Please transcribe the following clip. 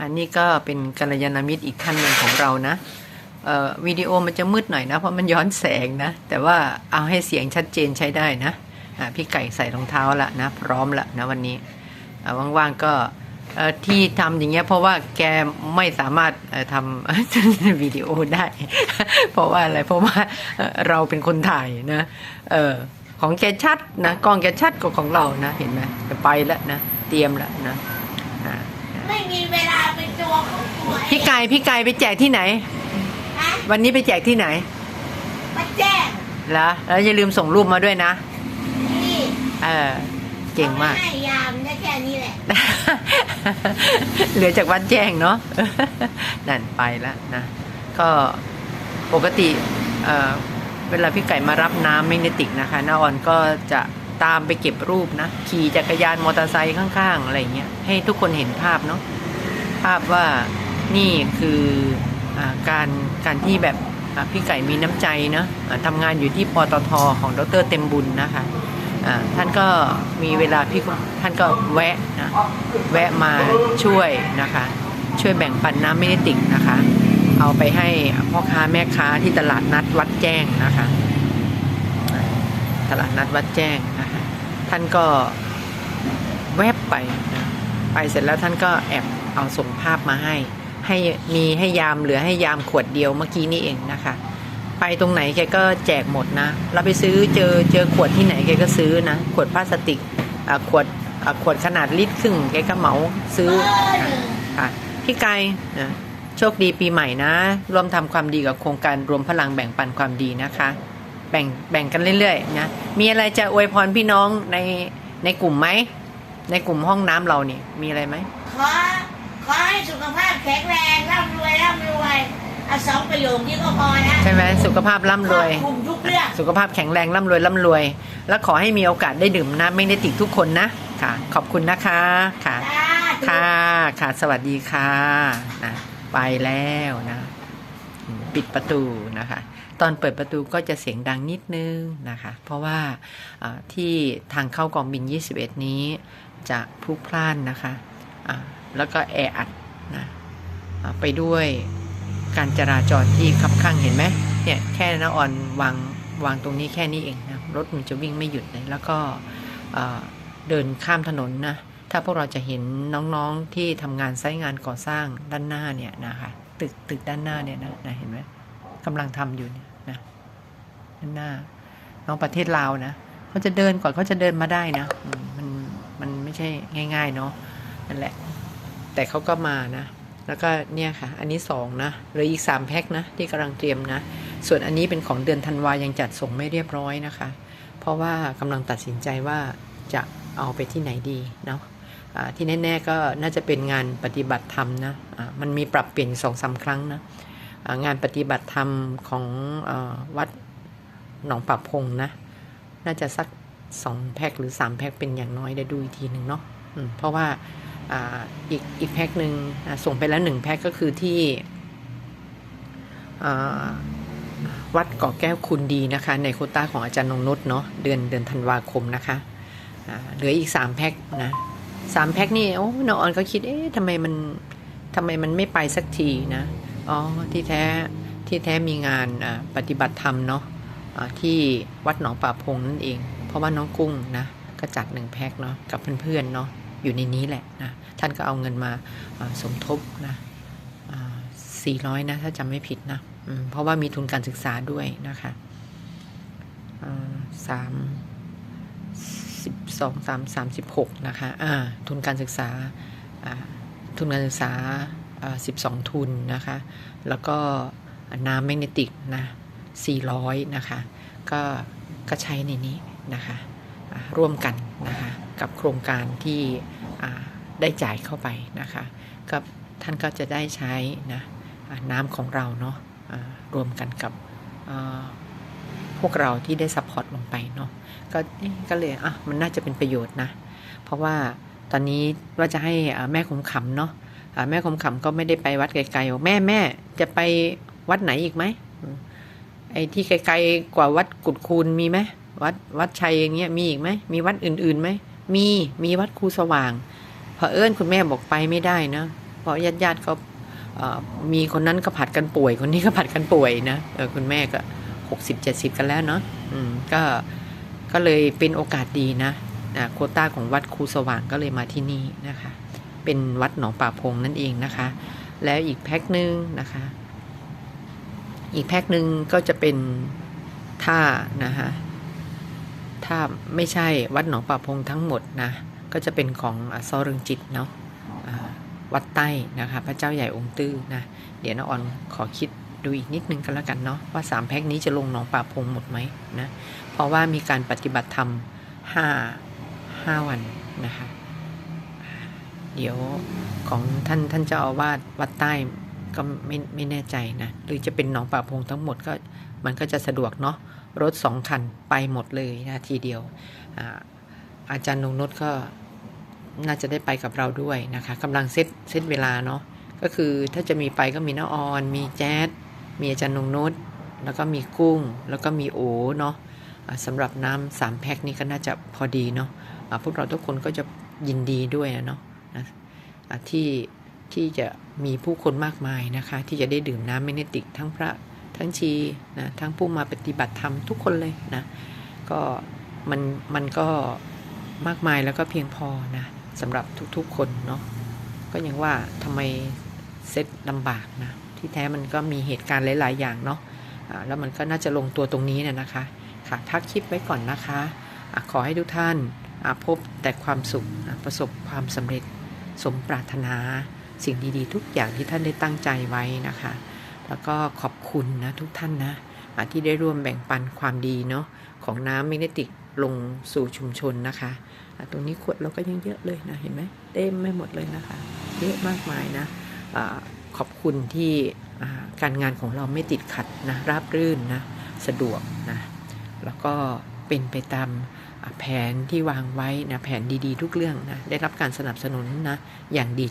อันนี้ก็เป็นกัลยาณมิตรอีกท่านหนึ่งของเรานะวิดีโอมันจะมืดหน่อยนะ เพราะมันย้อนแสงนะ แต่ว่าเอาให้เสียงชัดเจนใช้ได้นะพี่ไก่ใส่รองเท้าละนะ พร้อมละนะวันนี้ว่างๆก็ที่ทำอย่างเงี้ยเพราะว่าแกไม่สามารถทำวิดีโอได้ เพราะว่าอะไรเพราะว่าเราเป็นคนถ่ายนะออของแกชัดนะกล้องแกชัดกว่าของเรานะ เห็นไหมไปแล้วนะ เตรียมแล้วนะ ไม่มีเวลาเป็นตัวของตัวเอพี่งไก่พี่ไก่ไปแจกที่ไหน นะวันนี้ไปแจกที่ไหนมาแจ้งแล้วแล้วอย่าลืมส่งรูปมาด้วยนะ นี่เออเก่งมากขให้ยามได้แค่นี้แหละ เหลือจากวัดแจ้งเนาะ นั่นไปแล้วนะ ก็ปกติเอ่อเวลาพี่ไก่มารับน้ำแมกเนติกนะคะน้าออนก็จะ ตามไปเก็บรูปนะ ขี่จักรยานมอเตอร์ไซค์ข้างๆ อะไรเงี้ยให้ทุกคนเห็นภาพเนาะภาพว่านี่คืออการการที่แบบพี่ไก่มีน้ำใจเนาะทำงานอยู่ที่ปตทของดรเต็มบุญนะคะอ่าท่านก็มีเวลาพี่ท่านก็แวะนะแวะมาช่วยนะคะ ช่วยแบ่งปันน้ำเมนิติกนะคะ เอาไปให้พ่อค้าแม่ค้าที่ตลาดนัดวัดแจ้งนะคะ ตลาดนัดวัดแจ้งนะคะ ท่านก็แวบไปนะไปเสร็จแล้วท่านก็แอบเอาส่งภาพมาให้ ให้มีให้ยามเหลือให้ยามขวดเดียวเมื่อกี้นี่เองนะคะ ไปตรงไหนแกก็แจกหมดนะ เราไปซื้อเจอเจอขวดที่ไหนแกก็ซื้อนะ ขวดพลาสติกอ่าขวดอ่าขวดขนาดลิตรครึ่งแกก็เหมาซื้อเบอร์หนึ่งค่ะพี่ไก่นะโชคดีปีใหม่นะ ร่วมทำความดีกับโครงการรวมพลังแบ่งปันความดีนะคะ แบ่งแบ่งกันเรื่อยๆนะมีอะไรจะอวยพรพี่น้องในในกลุ่มไหมในกลุ่มห้องน้ำเราเนี่ยมีอะไรไหมขอขอให้สุขภาพแข็งแรงร่ำรวยร่ำรวยเอาสองประโยคนี้ก็พอนะใช่ไหมสุขภาพร่ำรวย ครอบคลุมทุกเรื่อง สุขภาพแข็งแรงร่ำรวยร่ำรวย และขอให้มีโอกาสได้ดื่มน้ำไม่ได้ติดทุกคนนะค่ะ ขอบคุณนะคะค่ะ สาธุ ค่ะ ค่ะ สวัสดีค่ะนะไปแล้วนะอืม ปิดประตูนะคะ ตอนเปิดประตูก็จะเสียงดังนิดนึงนะคะ เพราะว่าที่ทางเข้ากองบิน 21 นี้จะพลุกพล่านนะคะอ่าแล้วก็แออัดนะไปด้วยการจราจรที่คับข้างเห็นไหมเนี่ยแค่นะออนวางวางตรงนี้แค่นี้เองนะรถมันจะวิ่งไม่หยุดเลยแล้วก็เดินข้ามถนนนะถ้าพวกเราจะเห็นน้องๆที่ทำงานไซต์งานก่อสร้างด้านหน้าเนี่ยนะคะ ตึกตึกด้านหน้าเนี่ยนะนะเห็นไหมกำลังทำอยู่เนี่ยนะด้านหน้าน้องประเทศลาวนะเขาจะเดินก่อนเขาจะเดินมาได้นะมันมันไม่ใช่ง่าย ๆ เนาะนั่นแหละ แต่เขาก็มานะ แล้วก็เนี่ยค่ะ อันนี้สองนะเหลืออีกสามแพ็คนะที่กำลังเตรียมนะ ส่วนอันนี้เป็นของเดือนธันวายังจัดส่งไม่เรียบร้อยนะคะ เพราะว่ากำลังตัดสินใจว่าจะเอาไปที่ไหนดีเนาะ ที่แน่ๆก็น่าจะเป็นงานปฏิบัติธรรมนะอ่ามันมีปรับเปลี่ยนสองสาครั้งนะอ่างานปฏิบัติธรรมของอวัดหนองป่าพงนะ น่าจะสักสองแพ็คหรือสามแพ็คเป็นอย่างน้อยเดี๋ยวดูอีกทีหนึ่งเนาะเพราะว่าออีกอีกแพ็คหนึ่งส่งไปแล้วหนึ่งแพ็คก็คือที่วัดเกาะแก้วคุณดีนะคะ ในโคต้าของอาจารย์นงนุษเนาะเดือนเดือนธันวาคมนะคะเหลืออีกสามแพ็คนะ สามแพ็คนี่โอ้น้องออนก็คิดเอ๊ะทำไมมันทำไมมันไม่ไปสักทีนะ อ๋อ ที่แท้ที่แท้มีงานปฏิบัติธรรมเนาะที่วัดหนองป่าพงนั่นเอง เพราะว่าน้องกุ้งนะก็จัดหนึ่งแพ็คเนาะกับเพื่อนๆเนาะอยู่ในนี้แหละนะท่านก็เอาเงินมาสมทบนะสี่ร้อยนะถ้าจำไม่ผิดนะเพราะว่ามีทุนการศึกษาด้วยนะคะสาม สิบสองสามสามสิบหกนะคะอ่าทุนการศึกษาอ่าทุนการศึกษาสิบสองทุนนะคะ แล้วก็น้ำแมกเนติกนะสี่ร้อยนะคะ ก็ก็ใช้ในนี้นะคะร่วมกันนะคะกับโครงการที่ได้จ่ายเข้าไปนะคะก็ท่านก็จะได้ใช้นะน้ำของเราเนาะรวมกันกับ พวกเราที่ได้ซัพพอร์ตลงไปเนาะก็ก็เลยอะมันน่าจะเป็นประโยชน์นะ เพราะว่าตอนนี้ว่าจะให้แม่คมขำเนาะแม่คมขำก็ไม่ได้ไปวัดไกลๆบอกแม่แม่จะไปวัดไหนอีกไหมไอ้ที่ไกลๆกว่าวัดกุดคูณมีไหมวัดวัดชัยอย่างเงี้ยมีอีกไหมมีวัดอื่นๆไหมมีมีวัดครูสว่างพอเอิญคุณแม่บอกไปไม่ได้นะเพราะญาติญาติๆก็เอ่อมีคนนั้นก็ผัดกันป่วย คนนี้ก็ผัดกันป่วยนะคุณแม่ก็ หกสิบเจ็ดสิบกันแล้วเนาะอืมก็ก็เลยเป็นโอกาสดีนะอ่าโควต้าของวัดครูสว่างก็เลยมาที่นี่นะคะ เป็นวัดหนองป่าพงนั่นเองนะคะ แล้วอีกแพ็คหนึ่งนะคะ อีกแพ็คหนึ่งก็จะเป็นถ้านะคะถ้าไม่ใช่วัดหนองป่าพงทั้งหมดนะ ก็จะเป็นของอาซอเริงจิตเนาะอ่าวัดใต้นะคะ พระเจ้าใหญ่องค์ตื้อนะ เดี๋ยวน้าออนขอคิด ดูอีกนิดนึงกันแล้วกันเนาะว่าสามแพ็คนี้จะลงหนองป่าพงหมดไหมนะเพราะว่ามีการปฏิบัติธรรมห้าวันนะคะเดี๋ยวของท่านท่านเจ้าอาวาสวัดใต้ก็ไม่ไม่แน่ใจนะ หรือจะเป็นหนองป่าพงทั้งหมดก็มันก็จะสะดวกเนาะรถสองคันไปหมดเลยนะทีเดียวอาอาจารย์นงนุชก็น่าจะได้ไปกับเราด้วยนะคะกำลังเซตเซตเวลาเนาะก็คือถ้าจะมีไปก็มีน้าออน มีแจ๊ด มีอาจารย์นงนุชแล้วก็มีกุ้ง แล้วก็มีโอเนาะสำหรับน้ำสามแพ็คนี้ก็น่าจะพอดีเนาะพวกเราทุกคนก็จะยินดีด้วยนะเนาะนะะที่ที่จะมีผู้คนมากมายนะคะ ที่จะได้ดื่มน้ำเมเนติกทั้งพระทั้งชีนะทั้งผู้มาปฏิบัติธรรมทุกคนเลยนะก็มันมันก็มากมายแล้วก็เพียงพอนะสำหรับทุกๆคนเนาะก็ยังว่าทำไมเซตลำบากนะ ที่แท้มันก็มีเหตุการณ์หลาย ๆ อย่างเนาะะแล้วมันก็น่าจะลงตัวตรงนี้เนะนะคะ ค่ะพักคลิปไว้ก่อนนะคะอะขอให้ทุกท่านพบแต่ความสุขประสบความสำเร็จสมปรารถนา สิ่งดี ๆ ทุกอย่างที่ท่านได้ตั้งใจไว้นะคะ แล้วก็ขอบคุณนะทุกท่านนะะที่ได้ร่วมแบ่งปันความดีเนาะของน้ำแมกเนติกลงสู่ชุมชนนะคะ ตรงนี้ขวดเราก็ยังเยอะเลยนะ เห็นไหมเต็มไม่หมดเลยนะคะ เยอะมากมายนะ ขอบคุณที่การงานของเราไม่ติดขัดนะราบรื่นนะสะดวกนะแล้วก็เป็นไปตามแผนที่วางไว้นะแผนดีๆ ทุกเรื่องนะได้รับการสนับสนุนนะอย่างดี